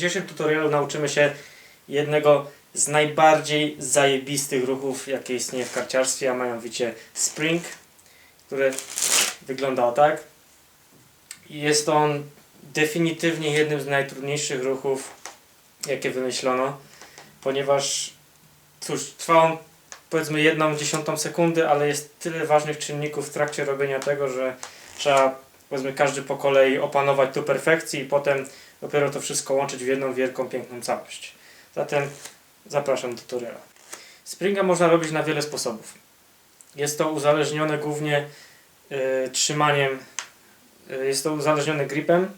Dzisiejszym tutorialu nauczymy się jednego z najbardziej zajebistych ruchów, jakie istnieje w karciarstwie, a mianowicie spring, który wygląda tak. Jest on definitywnie jednym z najtrudniejszych ruchów, jakie wymyślono, ponieważ cóż, trwa on powiedzmy jedną dziesiątą sekundy, ale jest tyle ważnych czynników w trakcie robienia tego, że trzeba powiedzmy każdy po kolei opanować do perfekcji i potem dopiero to wszystko łączyć w jedną wielką, piękną całość. Zatem zapraszam do tutoriala. Springa można robić na wiele sposobów. Jest to uzależnione głównie y, trzymaniem, y, jest to uzależnione gripem.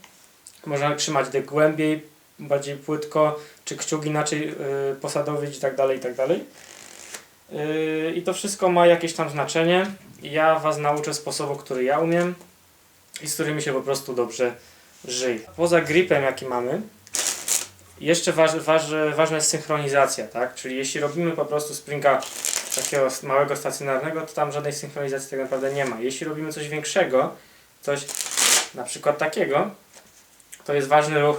Można trzymać dek głębiej, bardziej płytko, czy kciuk inaczej y, posadowić i tak dalej, i tak dalej. Y, I to wszystko ma jakieś tam znaczenie. Ja Was nauczę sposobu, który ja umiem i z którymi się po prostu dobrze żyje. Poza gripem, jaki mamy, jeszcze waż, waż, ważna jest synchronizacja, tak? Czyli jeśli robimy po prostu springa takiego małego, stacjonarnego, to tam żadnej synchronizacji tak naprawdę nie ma. Jeśli robimy coś większego, coś na przykład takiego, to jest ważny ruch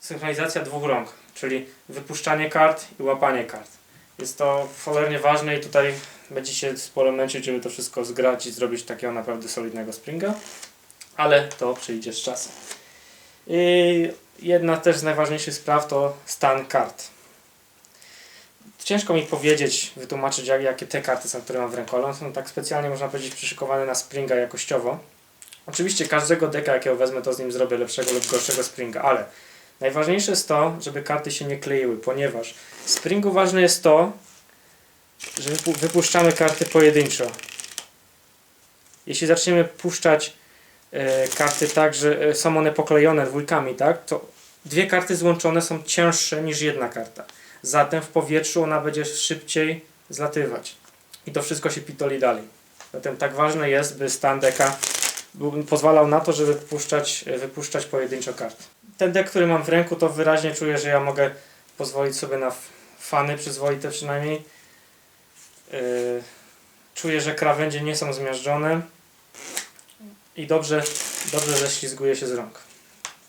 synchronizacja dwóch rąk, czyli wypuszczanie kart i łapanie kart. Jest to cholernie ważne i tutaj będzie się sporo męczyć, żeby to wszystko zgrać i zrobić takiego naprawdę solidnego springa, ale to przyjdzie z czasem. I jedna też z najważniejszych spraw to stan kart. Ciężko mi powiedzieć, wytłumaczyć jak, jakie te karty są, które mam w rękole. One są tak specjalnie, można powiedzieć, przyszykowane na springa jakościowo. Oczywiście każdego deka, jakiego wezmę, to z nim zrobię lepszego lub gorszego springa, ale najważniejsze jest to, żeby karty się nie kleiły, ponieważ w springu ważne jest to, że wypu- wypuszczamy karty pojedynczo. Jeśli zaczniemy puszczać e, karty tak, że e, są one poklejone dwójkami, tak, to dwie karty złączone są cięższe niż jedna karta. Zatem w powietrzu ona będzie szybciej zlatywać. I to wszystko się pitoli dalej. Zatem tak ważne jest, by stan deka pozwalał na to, żeby wypuszczać, e, wypuszczać pojedynczo karty. Ten dek, który mam w ręku, to wyraźnie czuję, że ja mogę pozwolić sobie na fany przyzwoite przynajmniej. Yy, czuję, że krawędzie nie są zmiażdżone i dobrze, dobrze ześlizguje się z rąk.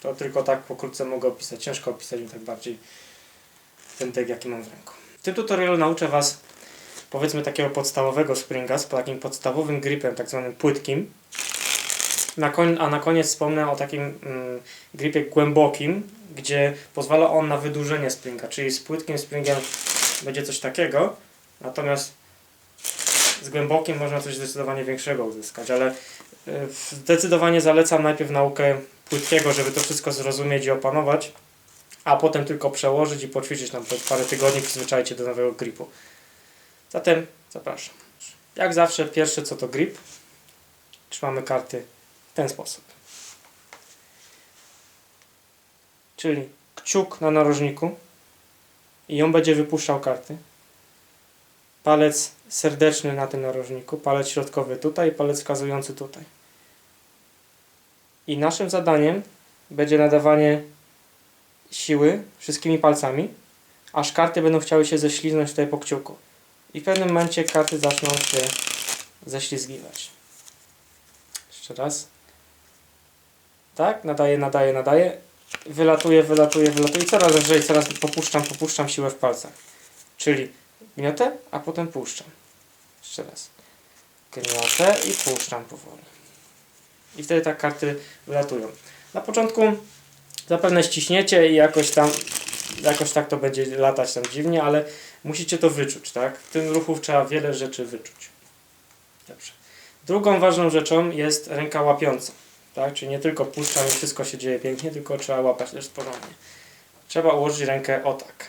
To tylko tak pokrótce mogę opisać. Ciężko opisać mi tak bardziej ten dek, jaki mam w ręku. W tym tutorialu nauczę Was powiedzmy takiego podstawowego springa z takim podstawowym gripem, tak zwanym płytkim. Na koń, a na koniec wspomnę o takim mm, gripie głębokim, gdzie pozwala on na wydłużenie springa, czyli z płytkim springiem będzie coś takiego, natomiast z głębokim można coś zdecydowanie większego uzyskać, ale y, zdecydowanie zalecam najpierw naukę płytkiego, żeby to wszystko zrozumieć i opanować, a potem tylko przełożyć i poćwiczyć nam parę tygodni, przyzwyczajcie do nowego gripu. Zatem zapraszam. Jak zawsze pierwsze co to grip. Trzymamy karty ten sposób. Czyli kciuk na narożniku i on będzie wypuszczał karty. Palec serdeczny na tym narożniku, palec środkowy tutaj, palec wskazujący tutaj. I naszym zadaniem będzie nadawanie siły wszystkimi palcami, aż karty będą chciały się ześliznąć tutaj po kciuku. I w pewnym momencie karty zaczną się ześlizgiwać. Jeszcze raz. Tak, nadaję, nadaję, nadaję. Wylatuje, wylatuje, wylatuje. I coraz lżej, coraz popuszczam, popuszczam siłę w palcach. Czyli gniotę, a potem puszczam. Jeszcze raz. Gniotę i puszczam powoli. I wtedy tak karty wylatują. Na początku zapewne ściśniecie i jakoś tam jakoś tak to będzie latać tam dziwnie, ale musicie to wyczuć, tak? W tym ruchu trzeba wiele rzeczy wyczuć. Dobrze. Drugą ważną rzeczą jest ręka łapiąca. Tak? Czyli nie tylko puszczam i wszystko się dzieje pięknie, tylko trzeba łapać też porządnie. Trzeba ułożyć rękę o tak.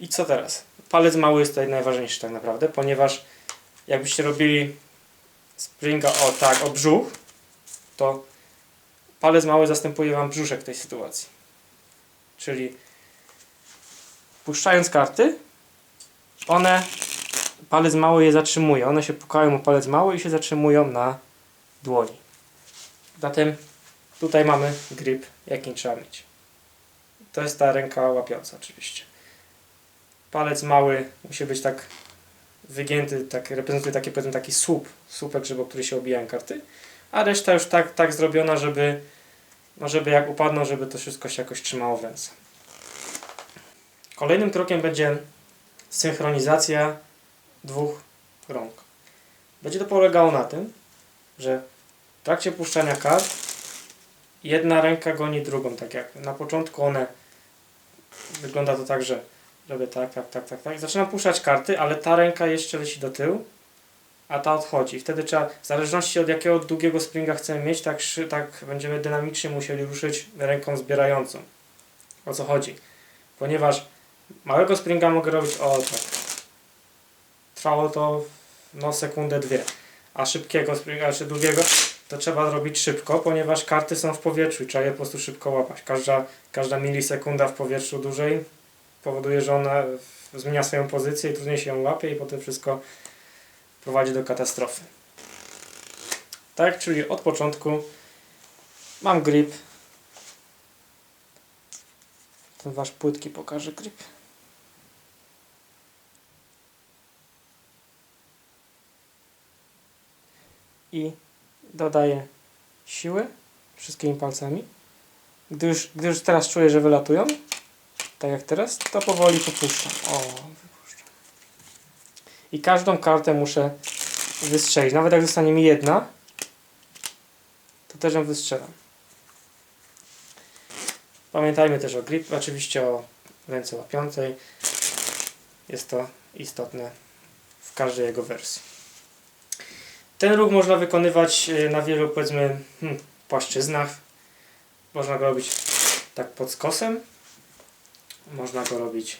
I co teraz? Palec mały jest tutaj najważniejszy tak naprawdę, ponieważ jakbyście robili springa o tak, o brzuch, to palec mały zastępuje Wam brzuszek w tej sytuacji. Czyli puszczając karty, one, palec mały je zatrzymuje. One się pukają o palec mały i się zatrzymują na dłoni. Zatem tutaj mamy grip, jaki trzeba mieć. To jest ta ręka łapiąca oczywiście. Palec mały musi być tak wygięty, tak reprezentuje taki, powiedzmy, taki słup, słupek, żeby o który się obijają karty, a reszta już tak, tak zrobiona, żeby no żeby jak upadną, żeby to wszystko się jakoś trzymało w ręce. Kolejnym krokiem będzie synchronizacja dwóch rąk. Będzie to polegało na tym, że w trakcie puszczania kart jedna ręka goni drugą, tak jak na początku one wygląda to tak, że robię tak, tak, tak, tak, tak. Zaczynam puszczać karty, ale ta ręka jeszcze leci do tyłu, a ta odchodzi. Wtedy trzeba, w zależności od jakiego długiego springa chcemy mieć, tak, tak będziemy dynamicznie musieli ruszyć ręką zbierającą. O co chodzi? Ponieważ małego springa mogę robić o tak. Trwało to no sekundę, dwie. A szybkiego springa, czy długiego, to trzeba zrobić szybko, ponieważ karty są w powietrzu i trzeba je po prostu szybko łapać. Każda, każda milisekunda w powietrzu dłużej powoduje, że ona zmienia swoją pozycję i trudniej się ją łapie i potem wszystko prowadzi do katastrofy. Tak, czyli od początku mam grip. Ten wasz płytki pokaże grip. I dodaję siły wszystkimi palcami. Gdy już, gdy już teraz czuję, że wylatują, tak jak teraz, to powoli popuszczam. O, wypuszczam. I każdą kartę muszę wystrzelić. Nawet jak zostanie mi jedna, to też ją wystrzelam. Pamiętajmy też o grip, oczywiście o ręce łapiącej. Jest to istotne w każdej jego wersji. Ten ruch można wykonywać e, na wielu, powiedzmy, hmm, płaszczyznach. Można go robić tak pod skosem. Można go robić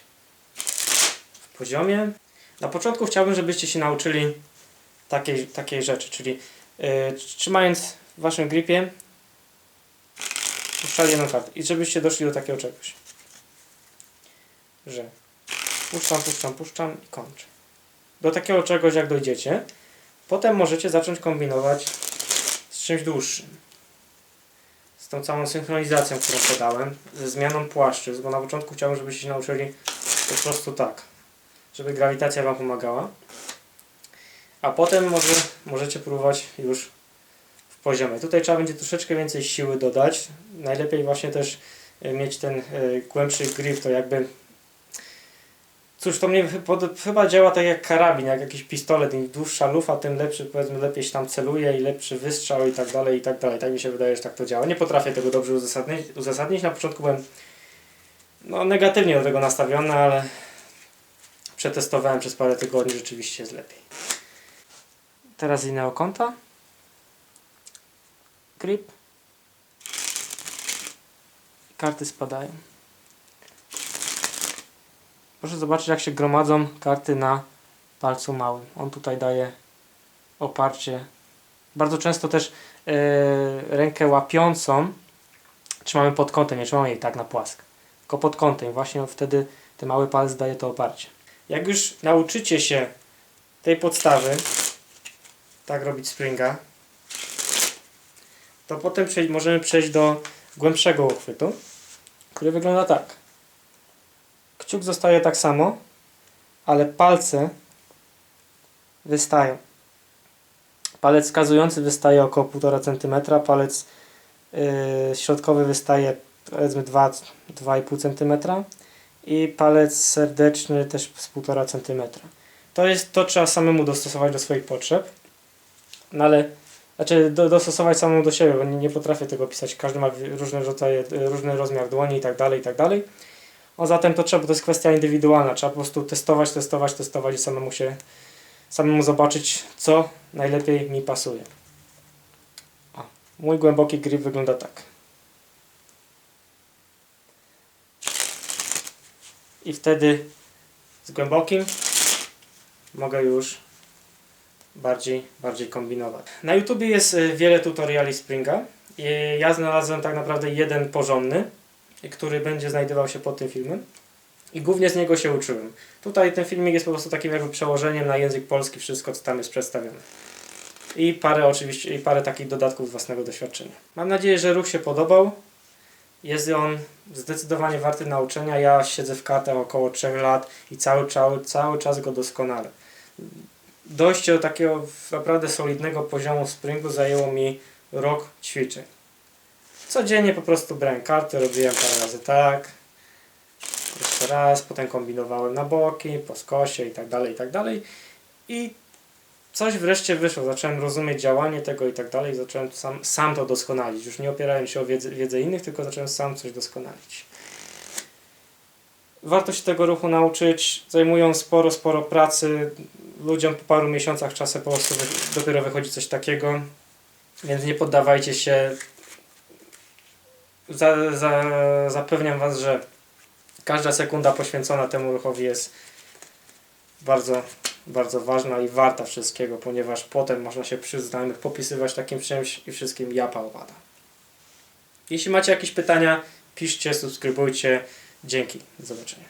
w poziomie. Na początku chciałbym, żebyście się nauczyli takiej, takiej rzeczy, czyli yy, trzymając w waszym gripie puszczali jedną kartę i żebyście doszli do takiego czegoś, że puszczam, puszczam, puszczam i kończę. Do takiego czegoś jak dojdziecie, potem możecie zacząć kombinować z czymś dłuższym. Z tą całą synchronizacją, którą podałem, ze zmianą płaszczyzn, bo na początku chciałbym, żebyście się nauczyli po prostu tak, żeby grawitacja Wam pomagała. A potem może możecie próbować już w poziomie. Tutaj trzeba będzie troszeczkę więcej siły dodać. Najlepiej właśnie też e, mieć ten e, głębszy grip, to jakby Cóż, to mnie chyba działa tak jak karabin, jak jakiś pistolet. Im dłuższa lufa, tym lepszy, powiedzmy, lepiej się tam celuje i lepszy wystrzał i tak dalej, i tak dalej. Tak mi się wydaje, że tak to działa. Nie potrafię tego dobrze uzasadnić. uzasadnić. Na początku byłem no, negatywnie do tego nastawiony, ale przetestowałem przez parę tygodni, rzeczywiście jest lepiej. Teraz z innego kąta. Grip. Karty spadają. Proszę zobaczyć, jak się gromadzą karty na palcu małym. On tutaj daje oparcie. Bardzo często też e, rękę łapiącą trzymamy pod kątem, nie trzymamy jej tak na płask. Tylko pod kątem. Właśnie wtedy ten mały palec daje to oparcie. Jak już nauczycie się tej podstawy, tak robić springa, to potem przejść, możemy przejść do głębszego uchwytu, który wygląda tak. Kciuk zostaje tak samo, ale palce wystają. Palec wskazujący wystaje około 1,5 cm, palec yy, środkowy wystaje powiedzmy 2-2,5 cm i palec serdeczny też z 1,5 cm. To jest to trzeba samemu dostosować do swoich potrzeb. No ale znaczy do, dostosować samemu do siebie, bo nie, nie potrafię tego pisać. Każdy ma różne rodzaje, różny rozmiar dłoni i tak dalej, i tak dalej. O zatem to trzeba, to jest kwestia indywidualna. Trzeba po prostu testować, testować, testować i samemu się, samemu zobaczyć, co najlepiej mi pasuje. O, mój głęboki grip wygląda tak. I wtedy z głębokim mogę już bardziej, bardziej kombinować. Na YouTubie jest y, wiele tutoriali Springa. I ja znalazłem tak naprawdę jeden porządny, który będzie znajdował się pod tym filmem. I głównie z niego się uczyłem. Tutaj ten filmik jest po prostu takim jakby przełożeniem na język polski, wszystko co tam jest przedstawione. I parę oczywiście, i parę takich dodatków z własnego doświadczenia. Mam nadzieję, że ruch się podobał. Jest on zdecydowanie warty nauczenia. Ja siedzę w kartach około 3 lat i cały, cały, cały czas go doskonale. Dojście do takiego naprawdę solidnego poziomu springu zajęło mi rok ćwiczeń. Codziennie po prostu brałem karty, robiłem parę razy tak, jeszcze raz, potem kombinowałem na boki, po skosie i tak dalej, i tak dalej. I coś wreszcie wyszło, zacząłem rozumieć działanie tego i tak dalej, zacząłem sam, sam to doskonalić. Już nie opierałem się o wiedzę, wiedzę innych, tylko zacząłem sam coś doskonalić. Warto się tego ruchu nauczyć, zajmują sporo, sporo pracy. Ludziom po paru miesiącach czasem po prostu dopiero wychodzi coś takiego, więc nie poddawajcie się. Za, za, zapewniam Was, że każda sekunda poświęcona temu ruchowi jest bardzo, bardzo ważna i warta wszystkiego, ponieważ potem można się przy znajomych popisywać takim czymś i wszystkim japa opada. Jeśli macie jakieś pytania, piszcie, subskrybujcie. Dzięki. Do zobaczenia.